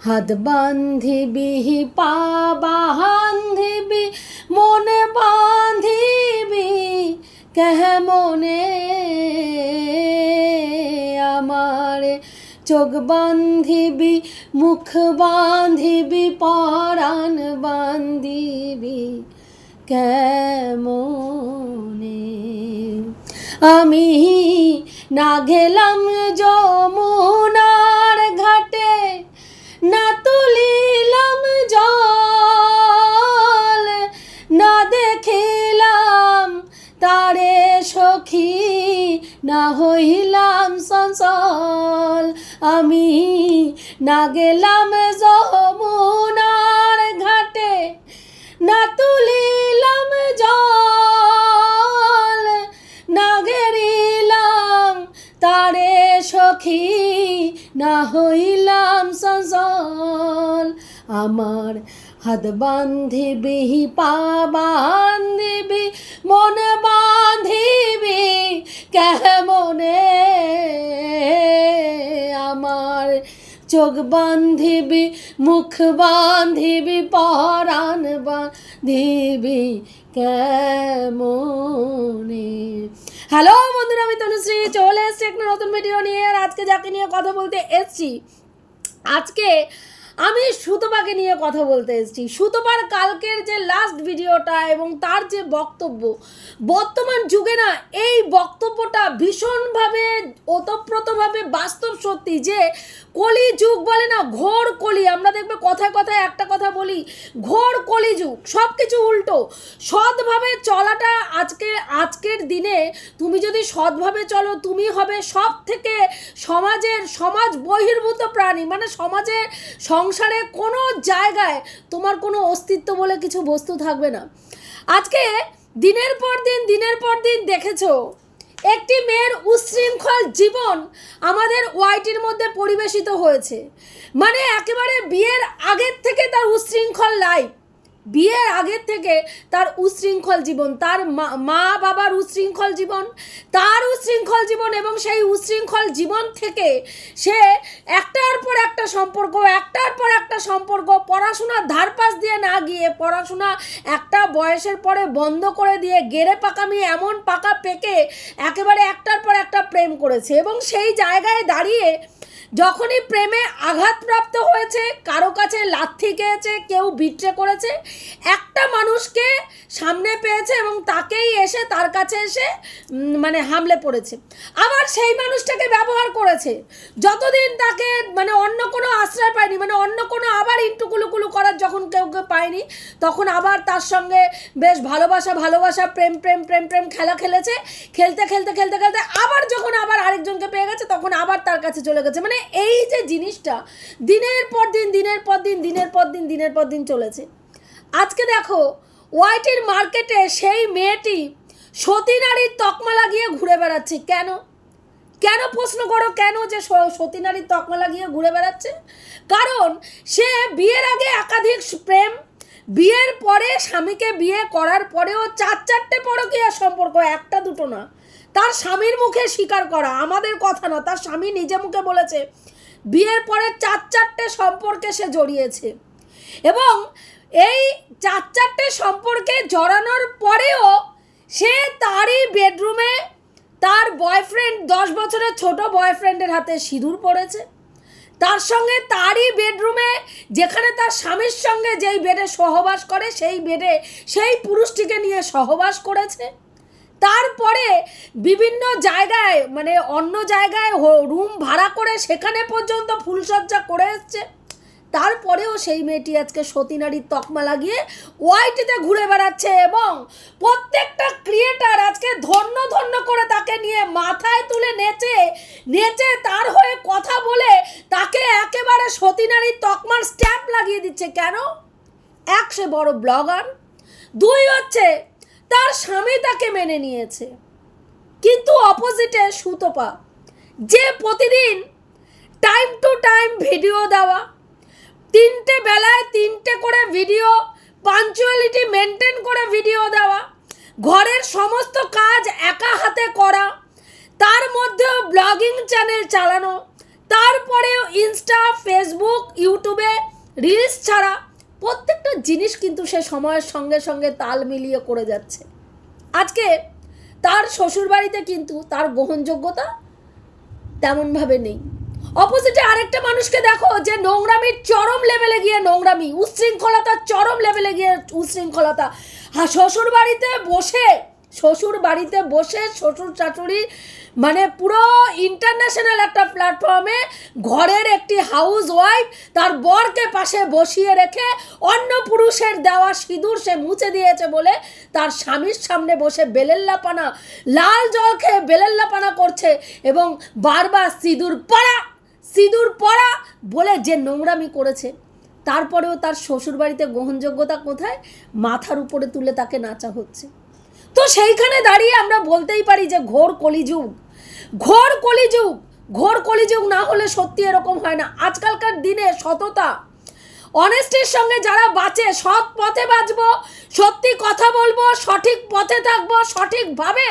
হাত বান্ধিবি, পা বান্ধিবি, মন বান্ধিবি, কেহ মনে আমার? চোখ বান্ধিবি, মুখ বান্ধিবি, পরাণ বান্ধিবি কেমনে আমি না গেলাম যমুনার ঘাটে সখী না হইলাম সংসল আমি না গেলাম যমুনার ঘাটে, না তুলিলাম জল। না গেরিলাম তারে সখী, না হইলাম সজল আমার হাত বান্ধিবি পা বান্ধিবি মন বান্ধিবি কেমনে আমার চোখ বান্ধিবি মুখ বান্ধিবি পরাণ বান্ধিবি কেমনে? হ্যালো বন্ধুরা, আমি তনুশ্রী, চলে এসছি একটা নতুন ভিডিও নিয়ে। আর আজকে যাকে নিয়ে কথা বলতে এসছি, আজকে আমি সুতপাকে নিয়ে কথা বলতে এসেছি। সুতপার কালকের যে লাস্ট ভিডিওটা এবং তার যে বক্তব্য, বর্তমান যুগে না এই বক্তব্যটা ভীষণভাবে, ওতপ্রোতভাবে বাস্তব সত্যি যে কলি যুগ বলে না ঘোর কলি। আমরা দেখবে কথায় কথায় একটা কথা বলি, ঘোর কলি যুগ সব কিছু উল্টো। সৎভাবে চলাটা আজকে, আজকের দিনে তুমি যদি সৎভাবে চলো, তুমি হবে সব থেকে সমাজের সমাজ বহির্ভূত প্রাণী। মানে সমাজের সংসারে কোনো জায়গায় তোমার কোনো অস্তিত্ব বলে কিছু বস্তু থাকবে না। আজকে দিনের পর দিন, দিনের পর দিন দেখেছ, একটি মেয়ের উচ্ছৃঙ্খল জীবন আমাদের ওয়াইটির মধ্যে পরিবেশিত হয়েছে। মানে একেবারে বিয়ের আগের থেকে তার উচ্ছৃঙ্খল লাইফ বিয়ের আগের থেকে তার উচ্ছৃঙ্খল জীবন, তার মা- বাবার উচ্ছৃঙ্খল জীবন, তার উচ্ছৃঙ্খল জীবন এবং সেই উচ্ছৃঙ্খল জীবন থেকে সে একটার পর একটা সম্পর্ক, একটার পর একটা সম্পর্ক পড়াশোনার ধারপাস দিয়ে না গিয়ে পড়াশোনা একটা বয়সের পরে বন্ধ করে দিয়ে গেড়ে পাকামি এমন পাকা পেকে একেবারে একটার পর একটা প্রেম করেছে এবং সেই জায়গায় দাঁড়িয়ে যখনই প্রেমে আঘাতপ্রাপ্ত হয়েছে, কারও কাছে লাথি খেয়েছে, কেউ বিট্রে করেছে, একটা মানুষকে সামনে পেয়েছে এবং তাকেই এসে তার কাছে এসে মানে হামলে পড়েছে। আবার সেই মানুষটাকে ব্যবহার করেছে। যতদিন তাকে মানে অন্য কোনো আশ্রয় পায়নি মানে অন্য কোনো আবার ইন্টু কুলুকুলু করার যখন কেউ কেউ পায়নি, তখন আবার তার সঙ্গে বেশ ভালোবাসা ভালোবাসা, প্রেম প্রেম প্রেম প্রেম খেলা খেলেছে। খেলতে খেলতে খেলতে খেলতে আবার যখন আবার আরেকজনকে পেয়ে গেছে, তখন আবার তার কাছে চলে গেছে। মানে এই যে জিনিসটা দিনের পর দিন, দিনের পর দিন, দিনের পর দিন, দিনের পর দিন চলেছে। আজকে দেখো ওয়াইটির মার্কেটে সেই মেয়েটি সতী নারীর তকমা লাগিয়ে ঘুরে বেড়াচ্ছে। কেন? কেন প্রশ্ন করো কেন যে সতী নারীর তকমা লাগিয়ে ঘুরে বেড়াচ্ছে? কারণ সে বিয়ের আগে একাধিক প্রেম, বিয়ের পরে স্বামীকে বিয়ে করার পরেও চার চারটে পরকীয়া সম্পর্ক, একটা দুটো না। তার স্বামীর মুখে স্বীকার করা, আমাদের কথা না, তার স্বামী নিজে মুখে বলেছে, বিয়ের পরে চার চারটে সম্পর্কে সে জড়িয়েছে। এবং এই চার চারটে সম্পর্কে জড়ানোর পরেও সে তারই বেডরুমে তার বয়ফ্রেন্ড, দশ বছরের ছোট বয়ফ্রেন্ডের হাতে সিঁদুর পড়েছে। তার সঙ্গে তারই বেডরুমে যেখানে তার স্বামীর সঙ্গে যেই বেডে সহবাস করে, সেই বেডে সেই পুরুষটিকে নিয়ে সহবাস করেছে। তারপরে বিভিন্ন জায়গায় মানে অন্য জায়গায় রুম ভাড়া করে সেখানে পর্যন্ত ফুলসজ্জা করে এসছে। তারপরেও সেই মেয়েটি আজকে সতীনারীর তকমা লাগিয়ে ওয়াইটিতে ঘুরে বেড়াচ্ছে এবং প্রত্যেকটা ক্রিয়েটার আজকে ধন্য ধন্য করে তাকে নিয়ে মাথায় তুলে নেচে নেচে তার হয়ে কথা বলে তাকে একেবারে সতীনারীর তকমার স্ট্যাম্প লাগিয়ে দিচ্ছে। কেন? এক, সে বড় ব্লগার দুই, হচ্ছে তার স্বামী তাকে মেনে নিয়েছে। কিন্তু অপোজিটে সুতপা, যে প্রতিদিন টাইম টু টাইম ভিডিও দেওয়া, তিনটে বেলায় তিনটে করে ভিডিও পাঞ্চুয়ালিটি মেনটেন করে ভিডিও দেওয়া, ঘরের সমস্ত কাজ একা হাতে করা, তার মধ্যেও ব্লগিং চ্যানেল চালানো, তারপরেও ইনস্টা ফেসবুক ইউটিউবে রিলস ছাড়া প্রত্যেকটা জিনিস কিন্তু সে সময়ের সঙ্গে সঙ্গে তাল মিলিয়ে করে যাচ্ছে। আজকে তার শ্বশুরবাড়িতে কিন্তু তার গ্রহণযোগ্যতা তেমনভাবে নেই। অপোজিটে আরেকটা মানুষকে দেখো যে নোংরামির চরম লেভেলে গিয়ে নোংরামি, উশৃঙ্খলতার চরম লেভেলে গিয়ে উশৃঙ্খলতা। শ্বশুর বাড়িতে বসে শ্বশুর বাড়িতে বসে শ্বশুর শাশুড়ি মানে পুরো ইন্টারন্যাশনাল একটা প্ল্যাটফর্মে ঘরের একটি হাউস ওয়াইফ তার বরকে পাশে বসিয়ে রেখে অন্য পুরুষের দেওয়া সিঁদুর সে মুছে দিয়েছে বলে তার স্বামীর সামনে বসে বেলেল্লাপানা, লাল জল খেয়ে বেলেল্লাপানা করছে এবং বারবার সিঁদুর পড়া সিঁদুর পড়া বলে যে নোংরামি করেছে। তারপরেও তার শ্বশুরবাড়িতে গ্রহণযোগ্যতা কোথায়? মাথার উপরে তুলে তাকে নাচা হচ্ছে। তো সেইখানে দাঁড়িয়ে আমরা বলতেই পারি যে ঘোর কলিযুগ। ঘোর কলিযুগ। ঘোর কলিযুগ না হলে সত্যি এরকম হয় না। আজকালকার দিনে সততা। অনেস্টের সঙ্গে যারা বাঁচে, সৎ পথে বাঁচবো, সত্যি কথা বলব, সঠিক পথে থাকব, সঠিকভাবে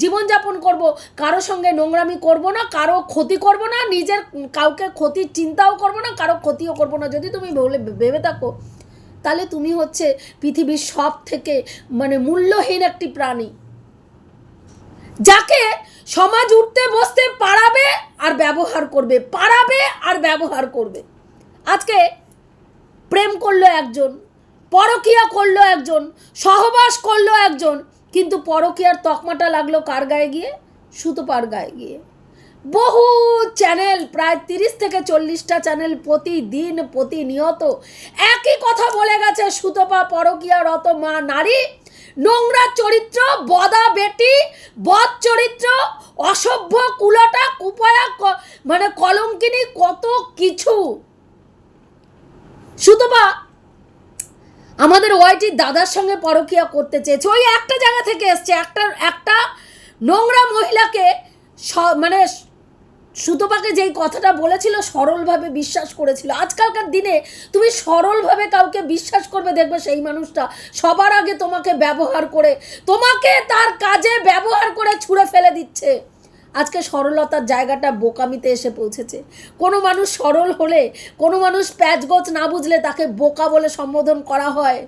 জীবনযাপন করব, কারও সঙ্গে নোংরামি করব না, কারও ক্ষতি করব না, নিজের কাউকে ক্ষতির চিন্তাও করব না, কারও ক্ষতিও করব না। যদি তুমি ভেবে থাকো তাহলে তুমি হচ্ছে পৃথিবীর সব থেকে মানে মূল্যহীন একটি প্রাণী। যাকে সমাজ উঠতে বসতে পারাবে আর ব্যবহার করবে, পারাবে আর ব্যবহার করবে। আজকে প্রেম করল একজন, পরকিয়া করল একজন, সহবাস করল একজন, কিন্তু পরকিয়ার তকমাটা লাগল কার গায়ে গিয়ে? সুতোপার গায়ে গিয়ে। বহু চ্যানেল প্রায় তিরিশ থেকে চল্লিশটা চ্যানেল প্রতিদিন প্রতিনিয়ত একই কথা বলে গেছে সুতপা, পরকিয়া, রত, মা, নারী। নোংরা চরিত্র, বদা বেটি, বদ চরিত্র, অসভ্য, কুলটা, কুপায়া মানে কলঙ্কিনী, কত কিছু। সুতপা, আমাদের ওয়াইটির দাদার সঙ্গে পরকিয়া করতে চেয়েছে। ওই একটা জায়গা থেকে এসছে, একটা একটা নোংরা মহিলাকে মানে সুতপাকে যেই কথাটা বলেছিল, সরলভাবে বিশ্বাস করেছিল। আজকালকার দিনে তুমি সরলভাবে কাউকে বিশ্বাস করবে, দেখবে সেই মানুষটা সবার আগে তোমাকে ব্যবহার করে, তোমাকে তার কাজে ব্যবহার করে ছুঁড়ে ফেলে দিচ্ছে। আজকে সরলতার জায়গাটা বোকামিতে এসে পৌঁছেছে। কোনো মানুষ সরল হলে, কোনো মানুষ প্যাচগোছ না বুঝলে তাকে বোকা বলে সম্বোধন করা হয়।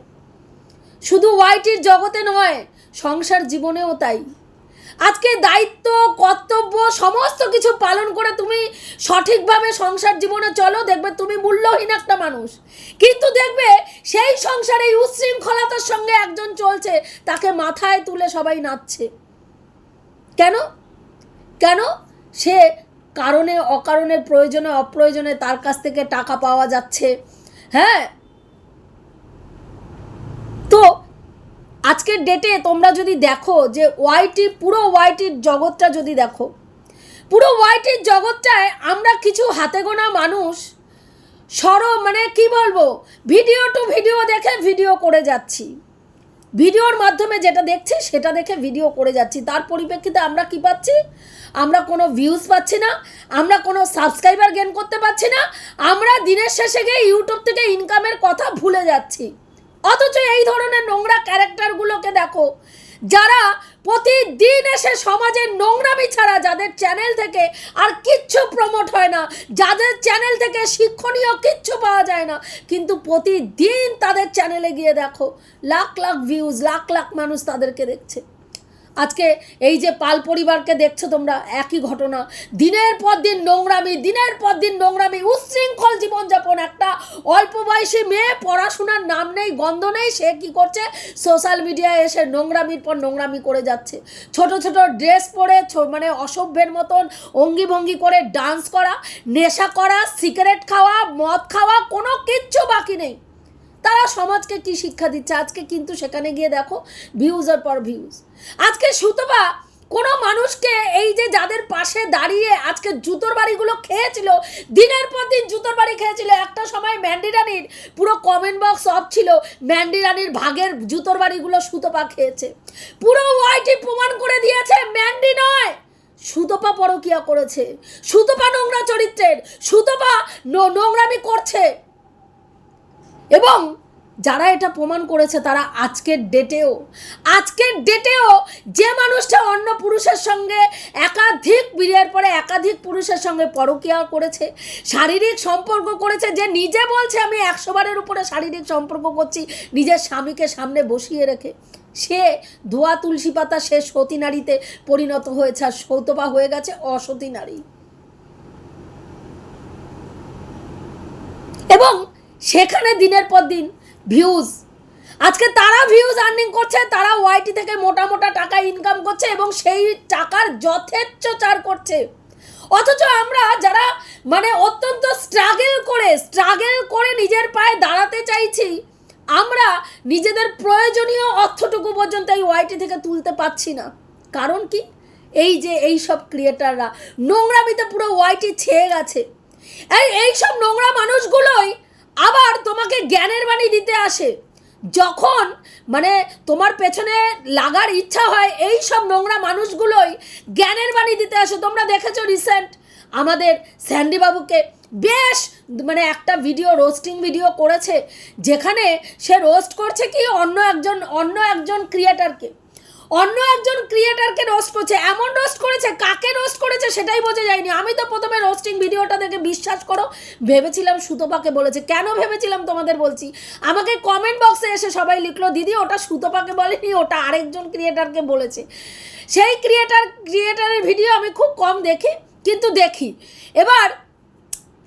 শুধু ওয়াইটির জগতে নয়, সংসার জীবনেও তাই। আজকে দায়িত্ব, কর্তব্য, সমস্ত কিছু পালন করে তুমি সঠিকভাবে সংসার জীবনে চলো, দেখবে তুমি মূল্যহীন একটা মানুষ। কিন্তু দেখবে সেই সংসারে উচ্ছৃঙ্খলতার সঙ্গে একজন চলছে, তাকে মাথায় তুলে সবাই নাচছে। কেন? কেন? সে কারণে, অকারণে, প্রয়োজনে, অপ্রয়োজনে তার কাছ থেকে টাকা পাওয়া যাচ্ছে। হ্যাঁ? তো আজকের ডেটে তোমরা যদি দেখো যে ওয়াইটি পুরো ওয়াইটির জগৎটা যদি দেখো, পুরো ওয়াইটির জগৎটায় আমরা কিছু হাতে গোনা মানুষ, সর মানে কি বলব ভিডিও টু ভিডিও দেখে ভিডিও করে যাচ্ছি। ভিডিওর মাধ্যমে যেটা দেখছি, সেটা দেখে ভিডিও করে যাচ্ছি। তার পরিপ্রেক্ষিতে আমরা কি পাচ্ছি? আমরা কোনো ভিউজ পাচ্ছি না, আমরা কোনো সাবস্ক্রাইবার গেন করতে পারছি না, আমরা দিনের শেষে গিয়ে ইউটিউব থেকে ইনকামের কথা ভুলে যাচ্ছি। অথচ এই ধরনের নোংরা ক্যারেক্টারগুলোকে দেখো, যারা প্রতিদিন এসে সমাজের নোংরামি ছাড়া যাদের চ্যানেল থেকে আর কিচ্ছু প্রমোট হয় না, যাদের চ্যানেল থেকে শিক্ষণীয় কিচ্ছু পাওয়া যায় না, কিন্তু প্রতিদিন তাদের চ্যানেলে গিয়ে দেখো, লাখ লাখ ভিউজ লাখ লাখ মানুষ তাদেরকে দেখছে। আজকে এই যে পাল পরিবারকে দেখছ তোমরা, একই ঘটনা। দিনের পর দিন নোংরামি, দিনের পর দিন নোংরামি, উচ্ছৃঙ্খল জীবনযাপন। একটা অল্প বয়সী মেয়ে পড়াশোনার নাম নেই, গন্ধ নেই, সে কি করছে? সোশ্যাল মিডিয়ায় এসে নোংরামির পর নোংরামি করে যাচ্ছে। ছোট ছোট ড্রেস পরে মানে অসভ্যের মতন অঙ্গি ভঙ্গি করে ডান্স করা, নেশা করা সিগারেট খাওয়া, মদ খাওয়া, কোনো কিচ্ছু বাকি নেই। তারা সমাজকে কি শিক্ষা দিচ্ছে? আজকে কিন্তু সেখানে গিয়ে দেখো ভিউজের পর ভিউজ আজকে সুতপা কোনো মানুষকে এই যে যাদের পাশে দাঁড়িয়ে আজকে জুতোর বাড়িগুলো খেয়েছিল, দিনের পর দিন জুতোর বাড়ি খেয়েছিল, একটা সময় ম্যান্ডি রানির পুরো কমেন্ট বক্স অফ ছিল, ম্যান্ডি রানির ভাগের জুতোর বাড়িগুলো সুতোপা খেয়েছে। পুরো ওয়াইটি প্রমাণ করে দিয়েছে, ম্যান্ডি নয়, সুতপা পরকিয়া করেছে। সুতপা নোংরা চরিত্রের, সুতপা নোংরামি করছে। এবং যারা এটা প্রমাণ করেছে তারা আজকের ডেটেও আজকের ডেটেও যে মানুষটা অন্য পুরুষের সঙ্গে একাধিক বিয়ের পরে একাধিক পুরুষের সঙ্গে পরকিয়া করেছে, শারীরিক সম্পর্ক করেছে, যে নিজে বলছে আমি একশো বারের উপরে শারীরিক সম্পর্ক করছি, নিজের স্বামীকে সামনে বসিয়ে রেখে, সে ধোয়া তুলসী পাতা সে সতী নারীতে পরিণত হয়েছে আর সৌতপা হয়ে গেছে অসতী নারী। এবং সেখানে দিনের পর দিন ভিউজ আজকে তারা ভিউজ আর্নিং করছে, তারা ওয়াইটি থেকে মোটা মোটা টাকা ইনকাম করছে এবং সেই টাকার যথেচ্ছ চার করছে। অথচ আমরা যারা মানে অত্যন্ত স্ট্রাগেল করে স্ট্রাগেল করে নিজের পায়ে দাঁড়াতে চাইছি, আমরা নিজেদের প্রয়োজনীয় অর্থটুকু পর্যন্ত এই ওয়াইটি থেকে তুলতে পারছি না। কারণ কি? এই যে এই সব ক্রিয়েটাররা নোংরামিতে পুরো ওয়াইটি ছেয়ে গেছে। এই এই সব নোংরা মানুষগুলোই আবার তোমাকে জ্ঞানের বাণী দিতে আসে। যখন মানে তোমার পেছনে লাগার ইচ্ছা হয় এই সব নোংরা মানুষগুলোই জ্ঞানের বাণী দিতে আসে। তোমরা দেখেছ রিসেন্ট আমাদের স্যান্ডি বাবুকে বেশ মানে একটা ভিডিও রোস্টিং ভিডিও করেছে, যেখানে সে রোস্ট করছে কি অন্য একজন অন্য একজন ক্রিয়েটারকে অন্য একজন ক্রিয়েটারকে রোস্ট করছে, এমন রোস্ট করেছে, কাকে রোস্ট করেছে সেটাই বোঝা যায়নি। আমি তো প্রথমে রোস্টিং ভিডিওটা দেখে বিশ্বাস করো, ভেবেছিলাম সুতপাকে বলেছে। কেন ভেবেছিলাম তোমাদের বলছি? আমাকে কমেন্ট বক্সে এসে সবাই লিখলো, দিদি, ওটা সুতপাকে বলেনি, ওটা আরেকজন ক্রিয়েটারকে বলেছে। সেই ক্রিয়েটার ক্রিয়েটারের ভিডিও আমি খুব কম দেখি, কিন্তু দেখি। এবার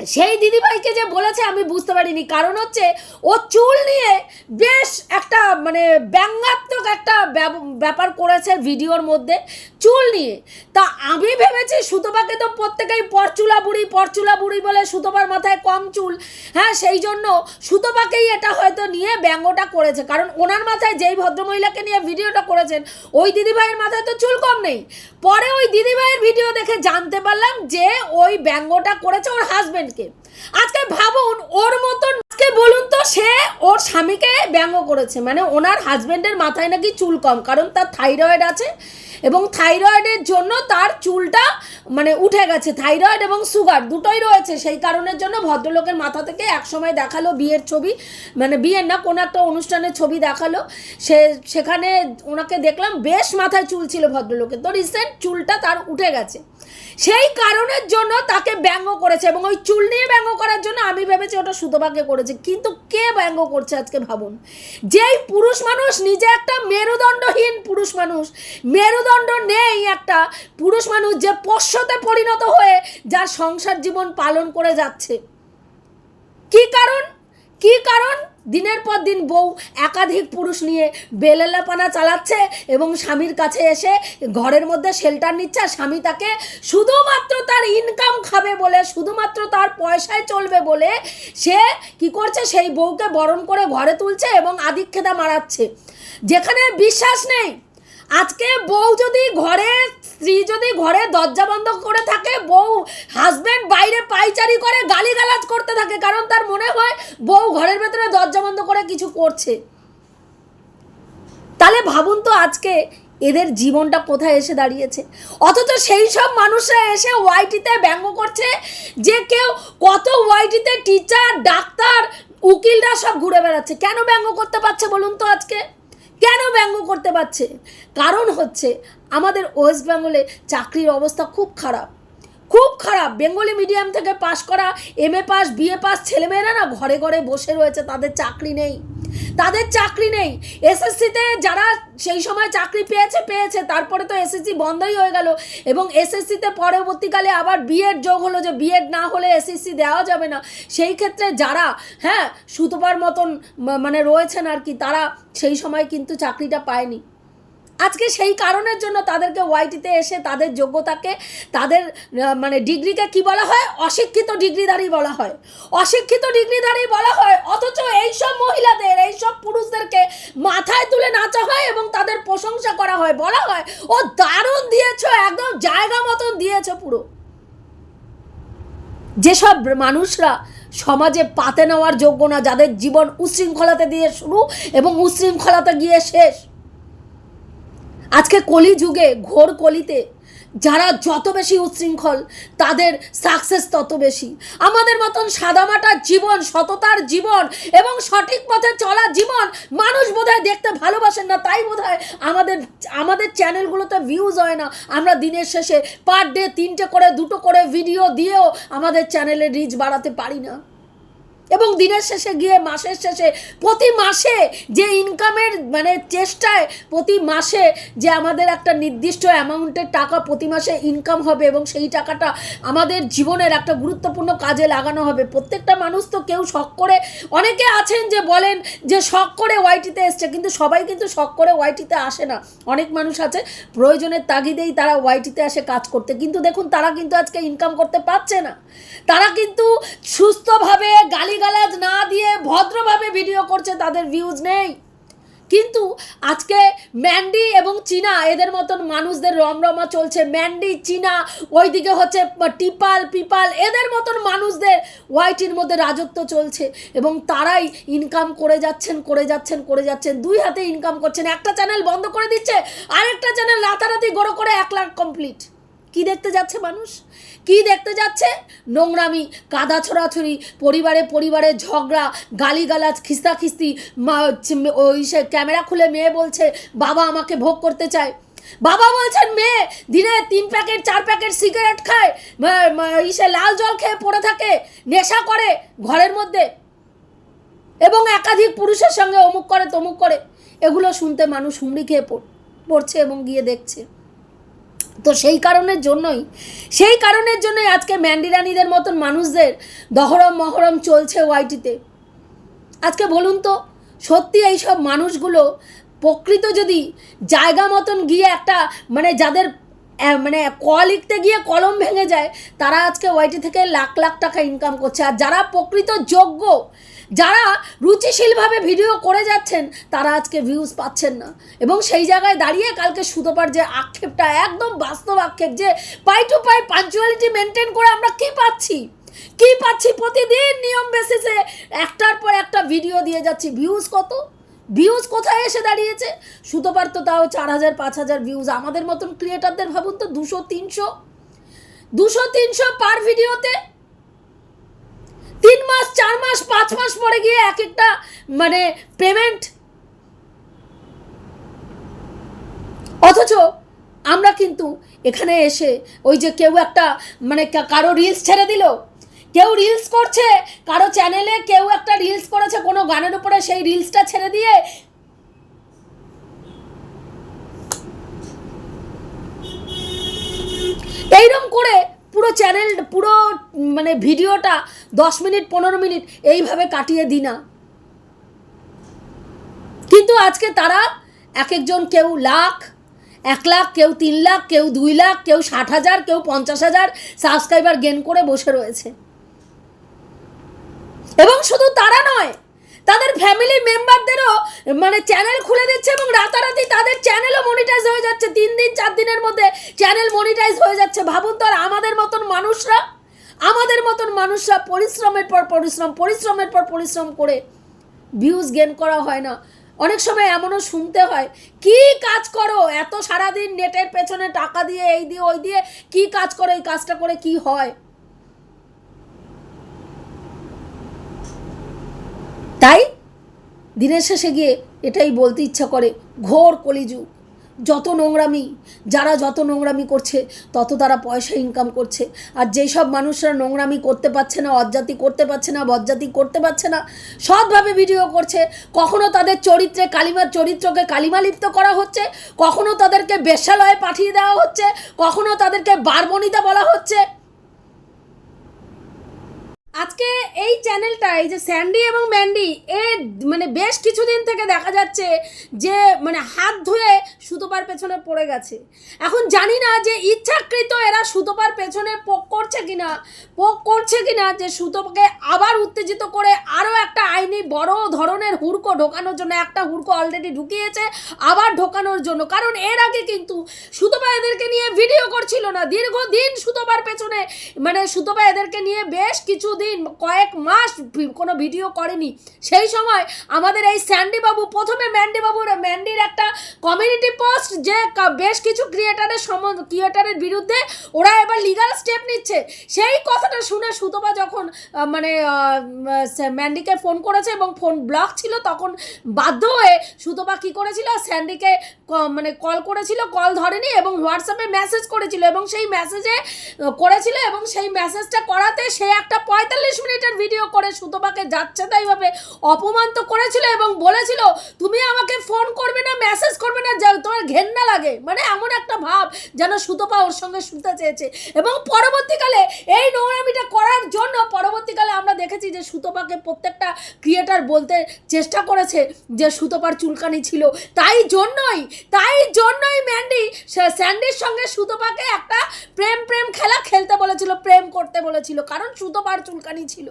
সেই দিদিভাইকে যে বলেছে আমি বুঝতে পারিনি। কারণ হচ্ছে ও চুল নিয়ে বেশ একটা মানে ব্যঙ্গাত্মক একটা ব্যাপ- ব্যাপার করেছে ভিডিওর মধ্যে চুল নিয়ে। তা আমি ভেবেছি সুতপাকে তো প্রত্যেকেই পরচুলা বুড়ি পরচুলা বুড়ি বলে সুতপার মাথায় কম চুল। হ্যাঁ সেই জন্য সুতপাকেই এটা হয়তো নিয়ে ব্যঙ্গটা করেছে। কারণ ওনার মাথায় যেই ভদ্রমহিলাকে নিয়ে ভিডিওটা করেছেন, ওই দিদিভাইয়ের মাথায় তো চুল কম নেই। পরে ওই দিদিভাইয়ের ভিডিও দেখে জানতে পারলাম যে ওই ব্যঙ্গটা করেছে ওর হাজবেন্ডকে আজকে ভাবুন, ওর মতন আজকে বলুন তো সে ওর স্বামীকে ব্যঙ্গ করেছে। মানে ওনার হাজবেন্ডের মাথায় নাকি চুল কম, কারণ তার থাইরয়েড আছে। এবং থাইরয়েডের জন্য তার চুলটা মানে উঠে গেছে, থাইরয়েড এবং সুগার দুটোই রয়েছে। সেই কারণের জন্য ভদ্রলোকের মাথা থেকে একসময় দেখাল বিয়ের ছবি মানে বিয়ের না, কোনো একটা অনুষ্ঠানের ছবি দেখাল। সে, সেখানে ওনাকে দেখলাম বেশ মাথায় চুল ছিল ভদ্রলোকের। তো রিসেন্ট চুলটা তার উঠে গেছে। সেই কারণের জন্য তাকে ব্যঙ্গ করেছে এবং ওই চুল নিয়ে ব্যঙ্গ করার জন্য আমি ভেবেছি ওটা সুতোভাগে করেছে। কিন্তু কে ব্যঙ্গ করছে আজকে ভাবুন? যেই পুরুষ মানুষ, নিজে একটা মেরুদণ্ডহীন পুরুষ মানুষ, মেরুদণ্ড নেই একটা পুরুষ মানুষ যে পোষ্যতে পরিণত হয়ে যার সংসার জীবন পালন করে যাচ্ছে। কি কারণ? কি কারণ? দিনের পর দিন বউ একাধিক পুরুষ নিয়ে বেলেলাপানা চালাচ্ছে এবং স্বামীর কাছে এসে ঘরের মধ্যে শেল্টার নিচ্ছে আর স্বামী তাকে শুধুমাত্র তার ইনকাম খাবে বলে, শুধুমাত্র তার পয়সায় চলবে বলে সে কি করছে? সেই বউকে বরণ করে ঘরে তুলছে এবং আদিক্ষেদা মারাচ্ছে। যেখানে বিশ্বাস নেই আজকে বউ যদি ঘরে, স্ত্রী যদি ঘরে দরজা বন্ধ করে থাকে, বউ হাজবেন্ড বাইরে পাইচারি করে গালিগালাজ করতে থাকে, কারণ তার মনে হয় বউ ঘরের ভেতরে দরজা বন্ধ করে কিছু করছে। তাহলে ভাবুন তো আজকে এদের জীবনটা কোথায় এসে দাঁড়িয়েছে। অথচ সেই সব মানুষরা এসে ওয়াইটিতে ব্যঙ্গ করছে, যে কেউ কত ওয়াইটিতে টিচার ডাক্তার, উকিলরা সব ঘুরে বেড়াচ্ছে। কেন ব্যঙ্গ করতে পারছে বলুন তো আজকে? কেন ব্যঙ্গ করতে পারছে? কারণ হচ্ছে আমাদের ওয়েস্ট বেঙ্গলে চাকরির অবস্থা খুব খারাপ। খুব খারাপ। বেঙ্গলি মিডিয়াম থেকে পাশ করা, M A pass BA pass ছেলেমেয়েরা না ঘরে ঘরে বসে রয়েছে, তাদের চাকরি নেই। তাদের চাকরি নেই। এসএসসিতে যারা সেই সময় চাকরি পেয়েছে পেয়েছে। তারপরে তো এসএসসি বন্ধই হয়ে গেল। এবং এসএসসিতে পরবর্তীকালে আবার বিএড যোগ হলো যে বিএড না হলে এসএসসি দেওয়া যাবে না। সেই ক্ষেত্রে যারা হ্যাঁ সুতোবার মতন মানে রয়েছেন আর কি, তারা সেই সময় কিন্তু চাকরিটা পায়নি। আজকে সেই কারণের জন্য তাদেরকে ওয়াইটিতে এসে তাদের যোগ্যতাকে, তাদের মানে ডিগ্রিকে কি বলা হয়? অশিক্ষিত ডিগ্রিধারী বলা হয়। অশিক্ষিত ডিগ্রিধারী বলা হয়, অথচ এইসব মহিলাদের, এইসব পুরুষদেরকে মাথায় তুলে নাচা হয় এবং তাদের প্রশংসা করা হয়। বলা হয়, ও দারুণ দিয়েছ, একদম জায়গা মতন দিয়েছ পুরো। যেসব মানুষরা সমাজে পাতে নেওয়ার যোগ্য না, যাদের জীবন উচ্ছৃঙ্খলাতে দিয়ে শুরু এবং উশৃঙ্খলাতে গিয়ে শেষ আজকে কলি যুগে, ঘোর কলিতে, যারা যত বেশি উচ্ছৃঙ্খল, তাদের সাকসেস তত বেশি। আমাদের মতন সাদামাটার জীবন, সততার জীবন এবং সঠিক পথে চলা জীবন মানুষ বোধহয় দেখতে ভালোবাসেন না। তাই বোধহয় আমাদের আমাদের চ্যানেলগুলোতে ভিউজ হয় না। আমরা দিনের শেষে পার ডে তিনটে করে, দুটো করে ভিডিও দিয়েও আমাদের চ্যানেলের রিচ বাড়াতে পারি না। এবং দিনের শেষে গিয়ে মাসের শেষে, প্রতি মাসে যে ইনকামের মানে চেষ্টায় প্রতি মাসে যে আমাদের একটা নির্দিষ্ট অ্যামাউন্টের টাকা প্রতি মাসে ইনকাম হবে এবং সেই টাকাটা আমাদের জীবনের একটা গুরুত্বপূর্ণ কাজে লাগানো হবে। প্রত্যেকটা মানুষ তো কেউ শখ করে, অনেকে আছেন যে বলেন যে শখ করে ওয়াইটিতে এসছে, কিন্তু সবাই কিন্তু শখ করে ওয়াইটিতে আসে না। অনেক মানুষ আছে, প্রয়োজনের তাগিদেই তারা ওয়াইটিতে আসে কাজ করতে, কিন্তু দেখুন তারা কিন্তু আজকে ইনকাম করতে পারছে না। তারা কিন্তু সুস্থভাবে গালিগালাজ না দিয়ে ভদ্রভাবে ভিডিও করছে, তাদের ভিউজ নেই। কিন্তু আজকে ম্যান্ডি এবং চীনা, এদের মতন মানুষদের রমরমা চলছে। ম্যান্ডি, চীনা, ওইদিকে হচ্ছে টিপাল, পিপাল, এদের মতন মানুষদের ওয়াইটির মধ্যে রাজত্ব চলছে এবং তারাই ইনকাম করে যাচ্ছেন করে যাচ্ছেন করে যাচ্ছেন। দুই হাতে ইনকাম করছেন। একটা চ্যানেল বন্ধ করে দিচ্ছে, আরেকটা চ্যানেল রাতারাতি গড়ো করে এক লাখ কমপ্লিট কি দেখতে যাচ্ছে মানুষ? কি দেখতে যাচ্ছে? নোংরামি, কাদা ছোড়াছড়ি, পরিবারে পরিবারে ঝগড়া, গালিগালাজ খিস্তাখিস্তি মা ওই সে ক্যামেরা খুলে মেয়ে বলছে, বাবা আমাকে ভোগ করতে চায়। বাবা বলছেন, মেয়ে, দিনে তিন প্যাকেট, চার প্যাকেট সিগারেট খায়। ইসে লাল জল খেয়ে পড়ে থাকে, নেশা করে ঘরের মধ্যে। এবং একাধিক পুরুষের সঙ্গে অমুক করে তমুক করে। এগুলো শুনতে মানুষ হুমড়ি খেয়ে পড়- পড়ছে এবং গিয়ে দেখছে। তো সেই কারণের জন্যই, সেই কারণের জন্যই আজকে ম্যান্ডিরানিদের মতন মানুষদের দহরম মহরম চলছে ওয়াইটিতে। আজকে বলুন তো, সত্যি এই সব মানুষগুলো প্রকৃত যদি জায়গা মতন গিয়ে একটা মানে যাদের মানে ক লিখতে গিয়ে কলম ভেঙে যায়, তারা আজকে ওয়াইটি থেকে লাখ লাখ টাকা ইনকাম করছে। আর যারা প্রকৃত যোগ্য যারা রুচিশীলভাবে ভিডিও করে যাচ্ছেন, তারা আজকে ভিউজ পাচ্ছেন না। এবং সেই জায়গায় দাঁড়িয়ে কালকে সুতোপার যে আক্ষেপটা, একদম বাস্তব আক্ষেপ যে pie to pie punctuality maintain করে আমরা কি পাচ্ছি? কি পাচ্ছি প্রতিদিন নিয়ম বেসিসে একটার পর একটা ভিডিও দিয়ে যাচ্ছি। ভিউজ কত? ভিউজ কোথায় এসে দাঁড়িয়েছে? সুতোপার তো তাও চার হাজার, পাঁচ হাজার ভিউজ আমাদের মতন ক্রিয়েটারদের ভাবুন তো দুশো, তিনশো। দুশো, তিনশো পার ভিডিওতে তিন মাস, চার মাস, পাঁচ মাস পরে গিয়ে এক একটা মানে পেমেন্ট অথচ আমরা কিন্তু এখানে এসে ওই যে কেউ একটা মানে কারও রিলস ছেড়ে দিল। কেউ রিলস করছে, কারও চ্যানেলে কেউ একটা রিলস করেছে, কোনো গানের উপরে সেই রিলসটা ছেড়ে দিয়ে। এইরকম করে চ্যানেল পুরো মানে ভিডিওটা দশ মিনিট, পনেরো মিনিট এইভাবে কাটিয়ে দিই না। কিন্তু আজকে তারা এক একজন কেউ লাখ, এক লাখ, কেউ তিন লাখ, কেউ দুই লাখ, কেউ ষাট হাজার, কেউ পঞ্চাশ হাজার সাবস্ক্রাইবার গেন করে বসে রয়েছে। এবং শুধু তারা নয় তাদের ফ্যামিলি মেম্বারদেরও মানে চ্যানেল খুলে দিচ্ছে এবং রাতারাতি তাদের চ্যানেলও মনিটাইজ হয়ে যাচ্ছে। তিন দিন, চার দিনের মধ্যে চ্যানেল মনিটাইজ হয়ে যাচ্ছে। ভাবুন তো আর আমাদের মতন মানুষরা, আমাদের মতন মানুষরা পরিশ্রমের পর পরিশ্রম, পরিশ্রমের পর পরিশ্রম করে ভিউজ গেন করা হয় না। অনেক সময় এমনও শুনতে হয়, কি কাজ করো? এত সারাদিন নেটের পেছনে টাকা দিয়ে, এই দিয়ে, ওই দিয়ে, কি কাজ করো? এই কাজটা করে কি হয়? তাই দিনের শেষে গিয়ে এটাই বলতে ইচ্ছা করে, ঘোর কলিযুগ। যত নোংরামি, যারা যত নোংরামি করছে, তত তারা পয়সা ইনকাম করছে। আর যেই সব মানুষরা নোংরামি করতে পারছে না অজ্জাতি করতে পারছে না বজ্জাতি করতে পারছে না, সৎভাবে ভিডিও করছে, কখনো তাদের চরিত্রে, কালিমার চরিত্রকে কালিমালিপ্ত করা হচ্ছে, কখনো তাদেরকে বেশ্যালয়ে পাঠিয়ে দেওয়া হচ্ছে, কখনো তাদেরকে বারবনিতা বলা হচ্ছে। আজকে এই চ্যানেলটা এই যে স্যান্ডি এবং ম্যান্ডি, এ মানে বেশ কিছুদিন থেকে দেখা যাচ্ছে যে মানে হাত ধুয়ে সুতোপার পেছনে পড়ে গেছে। এখন জানি না যে ইচ্ছাকৃত এরা সুতোপার পেছনে পোক করছে কিনা, পোক করছে কিনা যে সুতোপাকে আবার উত্তেজিত করে আরও একটা আইনি বড় ধরনের হুড়কো ঢোকানোর জন্য, একটা হুড়কো অলরেডি ঢুকিয়েছে, আবার ঢোকানোর জন্য। কারণ এর আগে কিন্তু সুতোপা এদেরকে নিয়ে ভিডিও করছিল না। দীর্ঘদিন সুতোপার পেছনে মানে সুতোপা এদেরকে নিয়ে বেশ কিছুদিন কয়েক মাস কোনো ভিডিও করেনি। সেই সময় আমাদের এই স্যান্ডি বাবু প্রথমে ম্যান্ডি বাবুর ম্যান্ডির একটা কমিউনিটি পোস্ট যে বেশ কিছু ক্রিয়েটারের সম্বন্ধ ক্রিয়েটারের বিরুদ্ধে ওরা এবার লিগাল স্টেপ নিচ্ছে। সেই কথাটা শুনে সুতপা যখন মানে ম্যান্ডিকে ফোন করেছে এবং ফোন ব্লক ছিল, তখন বাধ্য হয়ে সুতপা কী করেছিল, স্যান্ডিকে মানে কল করেছিল কল ধরেনি এবং হোয়াটসঅ্যাপে মেসেজ করেছিল এবং সেই মেসেজে করেছিল এবং সেই মেসেজটা করাতে সে একটা পঁয়তাল্লিশ মিনিটের ভিডিও করে সুতপাকে যাচ্ছে তাইভাবে অপমান তো করেছিল এবং বলেছিল, তুমি আমাকে ফোন করবে না মেসেজ করবে না তোমার ঘেন্না লাগে। মানে এমন একটা ভাব যেন সুতপা ওর সঙ্গে শুনতে চেয়েছে। এবং পরবর্তীকালে এই নোংরামিটা করার জন্য পরবর্তীকালে আমরা দেখেছি যে সুতপাকে প্রত্যেকটা ক্রিয়েটার বলতে চেষ্টা করেছে যে সুতপার চুলকানি ছিল। তাই জন্যই তাই জন্যই ম্যান্ডি স্যান্ডির সঙ্গে সুতপাকে একটা প্রেম প্রেম খেলা খেলতে বলেছিল, প্রেম করতে বলেছিল, কারণ সুতপার চুলকানি ছিল।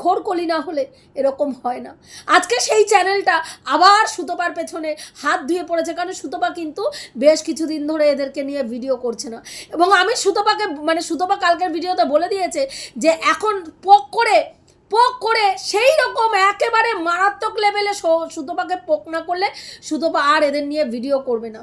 ঘোর কলি না হলে এরকম হয় না। আজকে সেই চ্যানেলটা আবার সুতোপার পেছনে হাত ধুয়ে পড়েছে, কারণ সুতোপা কিন্তু বেশ কিছুদিন ধরে এদেরকে নিয়ে ভিডিও করছে না। এবং আমি সুতোপাকে মানে সুতপা কালকের ভিডিওতে বলে দিয়েছে যে এখন পোক করে পোক করে সেই রকম একেবারে মারাত্মক লেভেলে সুতোপাকে পোক না করলে সুতপা আর এদের নিয়ে ভিডিও করবে না।